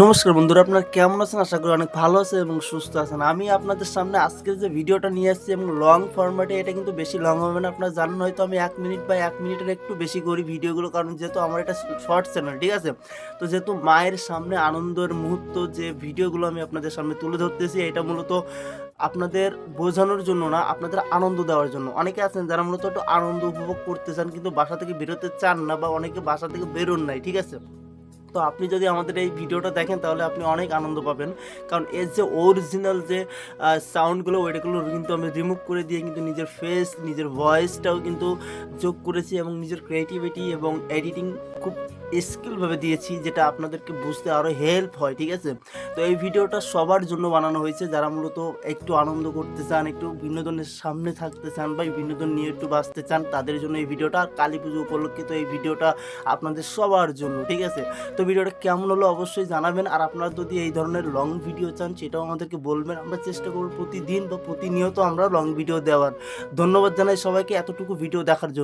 নমস্কার বন্ধুরা, আপনারা কেমন আছেন? আশা করি অনেক ভালো আছে এবং সুস্থ আছেন। আমি আপনাদের সামনে আজকের যে ভিডিওটা নিয়ে আসছি এবং লং ফরম্যাটে এটা কিন্তু বেশি লং হবে না। আপনারা জানেন, হয়তো আমি এক মিনিট বা এক মিনিটের একটু বেশি করি ভিডিওগুলো, কারণ যেহেতু আমার এটা শর্ট চ্যানেল ঠিক আছে? তো যেহেতু মায়ের সামনে আনন্দের মুহূর্ত, যে ভিডিওগুলো আমি আপনাদের সামনে তুলে ধরতেছি, এটা মূলত আপনাদের বোঝানোর জন্য না, আপনাদের আনন্দ দেওয়ার জন্য। অনেকে আছেন যারা মূলত একটু আনন্দ উপভোগ করতে চান, কিন্তু বাসা থেকে বেরোতে চান না বা অনেকে বাসা থেকে বেরোন নাই, ঠিক আছে? তো আপনি যদি আমাদের এই ভিডিওটা দেখেন, তাহলে আপনি অনেক আনন্দ পাবেন। কারণ এর যে অরিজিনাল যে সাউন্ডগুলো ওইটাগুলো কিন্তু আমি রিমুভ করে দিয়ে কিন্তু নিজের ফেস নিজের ভয়েসটাও কিন্তু যোগ করেছি এবং নিজের ক্রিয়েটিভিটি এবং এডিটিং খুব স্কিলভাবে দিয়েছি, যেটা আপনাদেরকে বুঝতে আরও হেল্প হয়, ঠিক আছে? তো এই ভিডিওটা সবার জন্য বানানো হয়েছে। যারা মূলত একটু আনন্দ করতে চান, একটু বিনোদনের সামনে থাকতে চান বা বিনোদন নিয়ে একটু বাঁচতে চান, তাদের জন্য এই ভিডিওটা আর কালী পুজো উপলক্ষে তো এই ভিডিওটা আপনাদের সবার জন্য, ঠিক আছে? তো ভিডিওটা কেমন হলো অবশ্যই জানাবেন। আর আপনারা যদি এই ধরনের লং ভিডিও চান, সেটাও আমাদেরকে বলবেন। আমরা চেষ্টা করব প্রতিদিন বা প্রতিনিয়ত আমরা লং ভিডিও দেওয়ার। ধন্যবাদ জানাই সবাইকে এতটুকু ভিডিও দেখার জন্য।